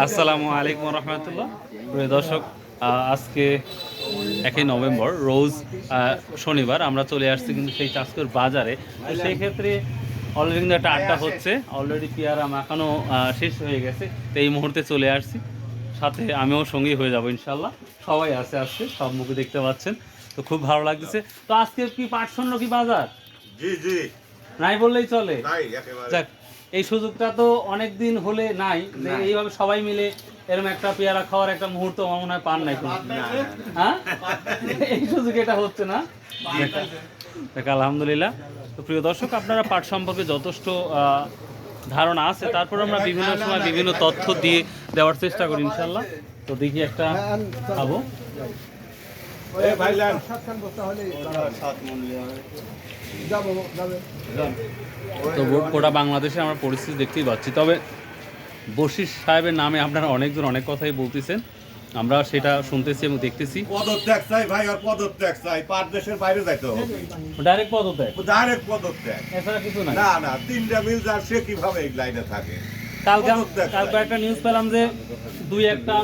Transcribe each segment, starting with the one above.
আসসালামু আলাইকুম রহমতুল্লাহ। প্রিয় দর্শক আজকে একই নভেম্বর রোজ শনিবার আমরা চলে আসছি কিন্তু সেই চাষকর বাজারে। তো সেই ক্ষেত্রে অলরেডি কিন্তু একটা আড্ডা হচ্ছে অলরেডি পেয়ারা মাখানো শেষ হয়ে গেছে তো এই মুহূর্তে চলে আসছি। সাথে আমিও সঙ্গী হয়ে যাব ইনশাল্লাহ সবাই আছে আজকে সব মুখে দেখতে পাচ্ছেন তো খুব ভালো লাগতেছে। তো আজকে কি পাটশূন্য কি বাজার? জি জি। নাই বললেই চলে। যাক এই সুযোগটা তো অনেক দিন হলে নাই যে এইভাবে সবাই মিলে এরকম একটা পেয়ারা খাওয়ার একটা মুহূর্ত আমার মনে হয় পান নাই হ্যাঁ? এই সুযোগ এটা হচ্ছে না? দেখ আলহামদুলিল্লাহ। তো প্রিয় দর্শক আপনারা পাট সম্পর্কে যথেষ্ট ধারণা আছে। তারপর আমরা বিভিন্ন সময় বিভিন্ন তথ্য দিয়ে দেওয়ার চেষ্টা করি ইনশাল্লাহ তো দেখি একটা খাব এ ভাইজান তো গোটা বাংলাদেশে আমরা পরিস্থিতি দেখতেই পাচ্ছি। তবে বশির সাহেবের নামে আপনারা অনেকজন অনেক কথাই বলতেছেন। আমরা সেটা শুনতেছি এবং দেখতেছি। পদত্যাগ চাই ভাই আর পদত্যাগ চাই। পার দেশের বাইরে যাইতে হবে। ডাইরেক্ট পদত্যাগ? ডাইরেক্ট পদত্যাগ। এছাড়া কিছু নাই? না না তিনটা মিল যার সে কীভাবে এই লাইনে থাকে? কালকে কালকে একটা নিউজ পেলাম যে দুই একটা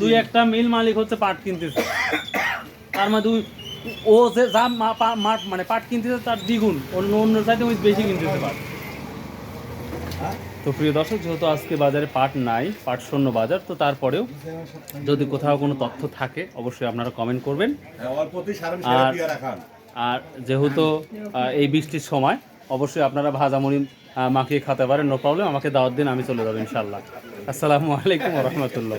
দুই একটা মিল মালিক হচ্ছে পাট কিনতেছে। তার মধ্যে ও যে যা মানে পাট কিনতেছে তার দ্বিগুণ। অন্য অন্য সাইডে ওই বেশি কিনতেছে পাট। তো প্রিয় দর্শক যেহেতু আজকে বাজারে পাট নাই পাট শূন্য বাজার তো তারপরেও যদি কোথাও কোনো তথ্য থাকে অবশ্যই আপনারা কমেন্ট করবেন। হ্যাঁ, আর- আর যেহেতু এই বৃষ্টির সময় অবশ্যই আপনারা ভাজামুড়ি মাখিয়ে খেতে পারেন নো প্রবলেম আমাকে দাওয়াত দিন আমি চলে যাব ইনশাল্লাহ আসসালামু আলাইকুম রহমতুল্লাহ।